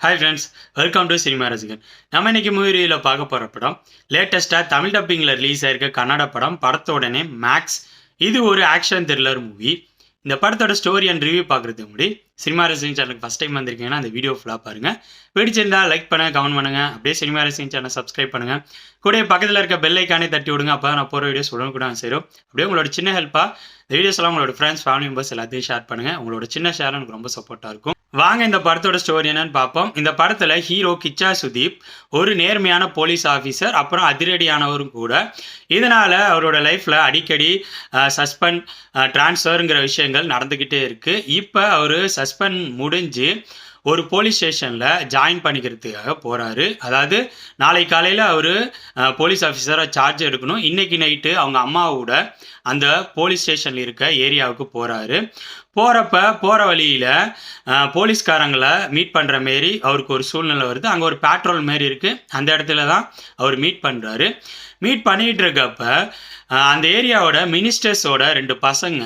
Hi friends welcome to cinema ரசிகன் நம்ம இன்னைக்கு மூவியில் பார்க்க போகிற படம் லேட்டஸ்ட்டாக தமிழ் டப்பிங்கில் ரிலீஸ் ஆயிருக்க கன்னட படம் படத்தோடனே மேக்ஸ் இது ஒரு ஆக்ஷன் த்ரில்லர் மூவி இந்த படத்தோட ஸ்டோரி அண்ட் ரிவ்யூ பார்க்குறதுக்கு முன்னாடி சினிமா ரசிகன் சேனலுக்கு ஃபஸ்ட் டைம் வந்திருக்கீங்கன்னா அந்த வீடியோ ஃபுல்லாக பாருங்கள் பிடிச்சிருந்தா லைக் பண்ணுங்கள் கமெண்ட் பண்ணுங்கள் அப்படியே சினிமா ரசிகன் சேனல் சப்ஸ்கிரைப் பண்ணுங்கள் கூட பக்கத்தில் இருக்க பெல் ஐக்கானே தட்டி விடுங்க அப்போ நான் போகிற வீடியோஸ் உடனே கூட சேரும். அப்படியே உங்களோட சின்ன ஹெல்ப்பாக இந்த வீடியோஸ்லாம் உங்களோட ஃப்ரெண்ட்ஸ் ஃபேமிலி மெம்பர்ஸ் எல்லாத்தையும் ஷேர் பண்ணுங்கள் உங்களோட சின்ன ஷேர் எனக்கு ரொம்ப சப்போர்ட்டாக இருக்கும். வாங்க இந்த படத்தோட ஸ்டோரி என்னன்னு பார்ப்போம். இந்த படத்தில் ஹீரோ கிச்சா சுதீப் ஒரு நேர்மையான போலீஸ் ஆஃபீஸர் அப்புறம் அதிரடியானவரும் கூட. இதனால் அவரோட லைஃப்பில் அடிக்கடி சஸ்பெண்ட் டிரான்ஸ்ஃபருங்கிற விஷயங்கள் நடந்துக்கிட்டே இருக்குது இப்போ அவர் சஸ்பெண்ட் முடிஞ்சு ஒரு போலீஸ் ஸ்டேஷனில் ஜாயின் பண்ணிக்கிறதுக்காக போகிறாரு அதாவது நாளை காலையில் அவர் போலீஸ் ஆஃபீஸராக சார்ஜ் எடுக்கணும். இன்றைக்கி நைட்டு அவங்க அம்மாவோட அந்த போலீஸ் ஸ்டேஷனில் இருக்க ஏரியாவுக்கு போகிறாரு போகிறப்ப போகிற வழியில் போலீஸ்காரங்களை மீட் பண்ணுற மாரி அவருக்கு ஒரு சூழ்நிலை வருது. அங்கே ஒரு பேட்ரோல் மாரி இருக்குது அந்த இடத்துல தான் அவர் மீட் பண்ணுறாரு மீட் பண்ணிகிட்டு இருக்கப்ப அந்த ஏரியாவோட மினிஸ்டர்ஸோட ரெண்டு பசங்க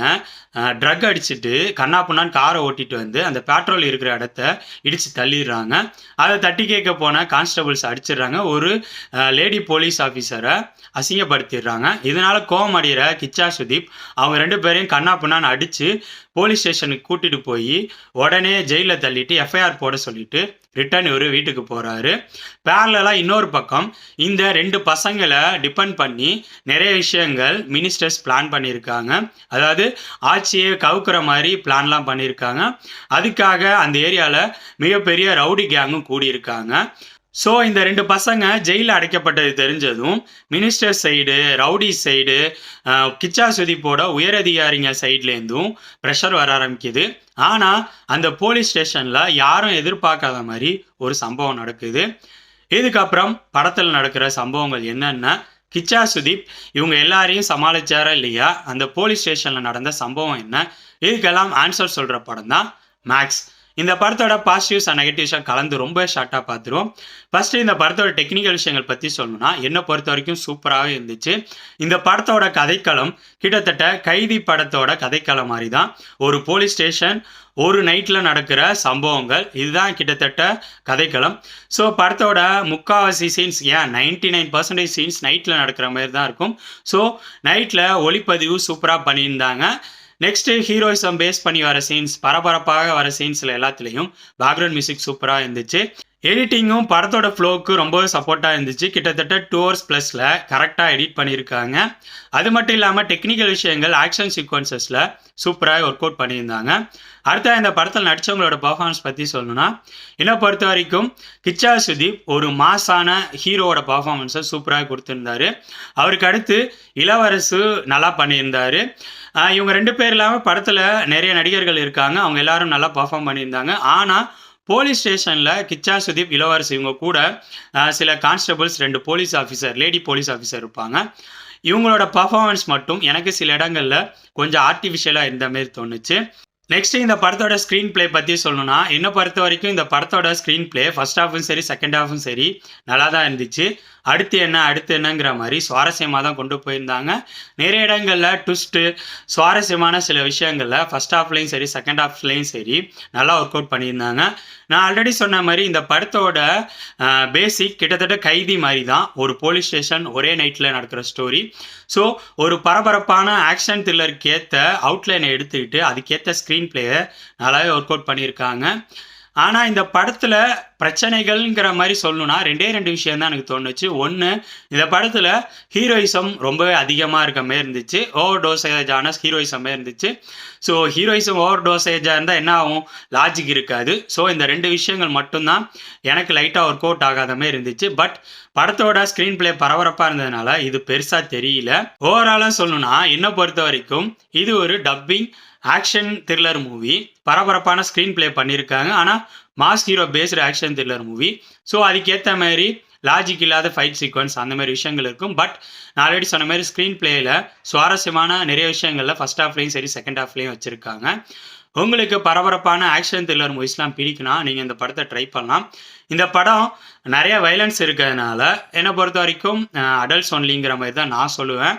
ட்ரக் அடிச்சுட்டு கண்ணாப்புண்ணான்னு காரை ஓட்டிட்டு வந்து அந்த பெட்ரோல் இருக்கிற இடத்த இடித்து தள்ளிடுறாங்க. அதை தட்டி கேட்க போன கான்ஸ்டபிள்ஸ் அடிச்சிடுறாங்க. ஒரு லேடி போலீஸ் ஆஃபீஸரை அசிங்கப்படுத்திடுறாங்க. இதனால் கோவம் அடைகிற கிச்சா சுதீப் அவங்க ரெண்டு பேரையும் கண்ணாப்புண்ணான்னு அடித்து போலீஸ் ஸ்டேஷனுக்கு கூட்டிகிட்டு போய் உடனே ஜெயிலில் தள்ளிட்டு எஃப்ஐஆர் போட சொல்லிட்டு ரிட்டர்ன் இவர் வீட்டுக்கு போகிறாரு பேரலாக இன்னொரு பக்கம் இந்த ரெண்டு பசங்களை டிபெண்ட் பண்ணி நிறைய விஷயங்கள் மினிஸ்டர்ஸ் பிளான் பண்ணியிருக்காங்க. அதாவது ஆட்சியை கவுக்குற மாதிரி பிளான்லாம் பண்ணியிருக்காங்க. அதுக்காக அந்த ஏரியாவில் மிகப்பெரிய ரவுடி கேங்கும் கூடியிருக்காங்க. ஸோ இந்த ரெண்டு பசங்க ஜெயிலில் அடைக்கப்பட்டது தெரிஞ்சதும் minister side rowdy side Kichcha சுதீப்போட உயரதிகாரிங்க சைட்லேருந்தும் ப்ரெஷர் வர ஆரம்பிக்குது. ஆனால் அந்த போலீஸ் ஸ்டேஷனில் யாரும் எதிர்பார்க்காத மாதிரி ஒரு சம்பவம் நடக்குது. இதுக்கப்புறம் படத்தில் நடக்கிற சம்பவங்கள் என்னென்ன கிச்சா சுதீப் இவங்க எல்லாரையும் சமாளிச்சாரா இல்லையா? அந்த போலீஸ் ஸ்டேஷனில் நடந்த சம்பவம் என்ன? இதுக்கெல்லாம் ஆன்சர் சொல்கிற படம் தான் மேக்ஸ் இந்த படத்தோட பாசிட்டிவ்ஸ் அண்ட் நெகட்டிவ்ஸாக கலந்து ரொம்ப ஷார்ட்டாக பார்த்துருவோம். ஃபஸ்ட்டு இந்த படத்தோட டெக்னிக்கல் விஷயங்கள் பற்றி சொல்லணும்னா என்னை பொறுத்த வரைக்கும் சூப்பராகவே இருந்துச்சு. இந்த படத்தோட கதைக்களம் கிட்டத்தட்ட கைதி படத்தோட கதைக்களம் மாதிரி தான் ஒரு போலீஸ் ஸ்டேஷன் ஒரு நைட்டில் நடக்கிற சம்பவங்கள் இதுதான் கிட்டத்தட்ட கதைக்களம். ஸோ படத்தோட முக்காவாசி சீன்ஸ் ஏன் நைன்டி நைன் பர்சன்டேஜ் சீன்ஸ் நைட்டில் நடக்கிற மாதிரி தான் இருக்கும். ஸோ நைட்டில் ஒளிப்பதிவு சூப்பராக பண்ணியிருந்தாங்க. நெக்ஸ்ட்டு ஹீரோயிசம் பேஸ் பண்ணி வர சீன்ஸ் பரபரப்பாக வர சீன்ஸில் எல்லாத்துலேயும் பேக்ரவுண்ட் மியூசிக் சூப்பராக இருந்துச்சு. எடிட்டிங்கும் படத்தோட ஃப்ளோவுக்கு ரொம்பவே சப்போர்ட்டாக இருந்துச்சு. கிட்டத்தட்ட டூ ஹவர்ஸ் ப்ளஸில் கரெக்டாக எடிட் பண்ணியிருக்காங்க அது மட்டும் இல்லாமல் டெக்னிக்கல் விஷயங்கள் ஆக்ஷன் சீக்வன்சஸில் சூப்பராக ஒர்க் அவுட் பண்ணியிருந்தாங்க. அடுத்த இந்த படத்தில் நடித்தவங்களோட பர்ஃபார்மன்ஸ் பற்றி சொல்லணும்னா என்னை பொறுத்த வரைக்கும் கிச்சா சுதீப் ஒரு மாசான ஹீரோவோட பர்ஃபார்மன்ஸை சூப்பராக கொடுத்துருந்தாரு. அவருக்கு அடுத்து இளவரசு நல்லா பண்ணியிருந்தார். இவங்க ரெண்டு பேர் இல்லாமல் படத்தில் நிறைய நடிகர்கள் இருக்காங்க. அவங்க எல்லாரும் நல்லா பர்ஃபார்ம் பண்ணியிருந்தாங்க. ஆனால் போலீஸ் ஸ்டேஷனில் கிச்சா சுதீப் இளவரசி இவங்க கூட சில கான்ஸ்டபிள்ஸ் ரெண்டு police officer lady police officer இருப்பாங்க. இவங்களோட பர்ஃபார்மன்ஸ் மட்டும் எனக்கு சில இடங்களில் கொஞ்சம் ஆர்டிஃபிஷியலாக இருந்த மாதிரி தோணுச்சு. நெக்ஸ்ட் இந்த படத்தோட ஸ்க்ரீன் பிளே பற்றி சொல்லணும்னா என்னை பொறுத்த வரைக்கும் இந்த படத்தோட ஸ்க்ரீன் பிளே ஃபர்ஸ்ட் ஹாஃபும் சரி செகண்ட் ஹாஃபும் சரி நல்லா தான் இருந்துச்சு. அடுத்து என்ன அடுத்து என்னங்கிற மாதிரி சுவாரஸ்யமாக தான் கொண்டு போயிருந்தாங்க. நிறைய இடங்களில் ட்விஸ்ட்டு சுவாரஸ்யமான சில விஷயங்களில் ஃபஸ்ட் ஹாஃப்லேயும் சரி செகண்ட் ஹாஃப்லேயும் சரி நல்லா ஒர்க் அவுட் பண்ணியிருந்தாங்க. நான் ஆல்ரெடி சொன்ன மாதிரி இந்த படத்தோட பேசிக் கிட்டத்தட்ட கைதி மாதிரி தான் ஒரு போலீஸ் ஸ்டேஷன் ஒரே நைட்டில் நடக்கிற ஸ்டோரி ஸோ ஒரு பரபரப்பான ஆக்ஷன் த்ரில்லருக்கு ஏற்ற அவுட்லைனை எடுத்துக்கிட்டு அதுக்கேற்ற ஸ்க்ரீன் பிளேயை நல்லாவே ஒர்க் அவுட் பண்ணியிருக்காங்க. ஆனால் இந்த படத்தில் பிரச்சனைகள்ங்கிற மாதிரி சொல்லணும்னா ரெண்டே ரெண்டு விஷயம் தான் எனக்கு தோணுச்சு. ஒன்று இந்த படத்தில் ஹீரோயிசம் ரொம்பவே அதிகமாக இருக்க மாதிரி இருந்துச்சு. ஓவர் டோசேஜ் டோசேஜான ஹீரோயிசமே இருந்துச்சு. ஸோ ஹீரோயிசம் ஓவர் டோசேஜாக இருந்தால் என்ன ஆகும்? லாஜிக் இருக்காது. ஸோ இந்த ரெண்டு விஷயங்கள் மட்டும்தான் எனக்கு லைட்டாக ஒர்க் அவுட் ஆகாத மாதிரி இருந்துச்சு. பட் படத்தோட ஸ்க்ரீன் பிளே பரபரப்பாக இருந்ததுனால இது பெருசாக தெரியல. ஓவராலாக சொல்லணும்னா என்னை பொறுத்த வரைக்கும் இது ஒரு டப்பிங் ஆக்ஷன் த்ரில்லர் மூவி பரபரப்பான ஸ்க்ரீன் பிளே பண்ணியிருக்காங்க ஆனால் mass hero based action thriller movie so அதுக்கேற்ற மாதிரி லாஜிக் இல்லாத ஃபைட் சீக்வன்ஸ் அந்த மாதிரி விஷயங்கள் இருக்கும். பட் நான் ஆல்ரெடி சொன்ன மாதிரி ஸ்க்ரீன் பிளேயில் சுவாரஸ்யமான நிறைய விஷயங்களில் ஃபஸ்ட் ஹாஃப்லேயும் சரி செகண்ட் ஹாஃப்லேயும் வச்சுருக்காங்க. உங்களுக்கு பரபரப்பான ஆக்ஷன் த்ரில்லர் மூவிஸ்லாம் பிடிக்குன்னா நீங்கள் இந்த படத்தை ட்ரை பண்ணலாம். இந்த படம் நிறைய வைலன்ஸ் இருக்கிறதுனால என்னை பொறுத்த வரைக்கும் அடல்ட்ஸ் ஒன்லிங்கிற மாதிரி தான் நான் சொல்லுவேன்.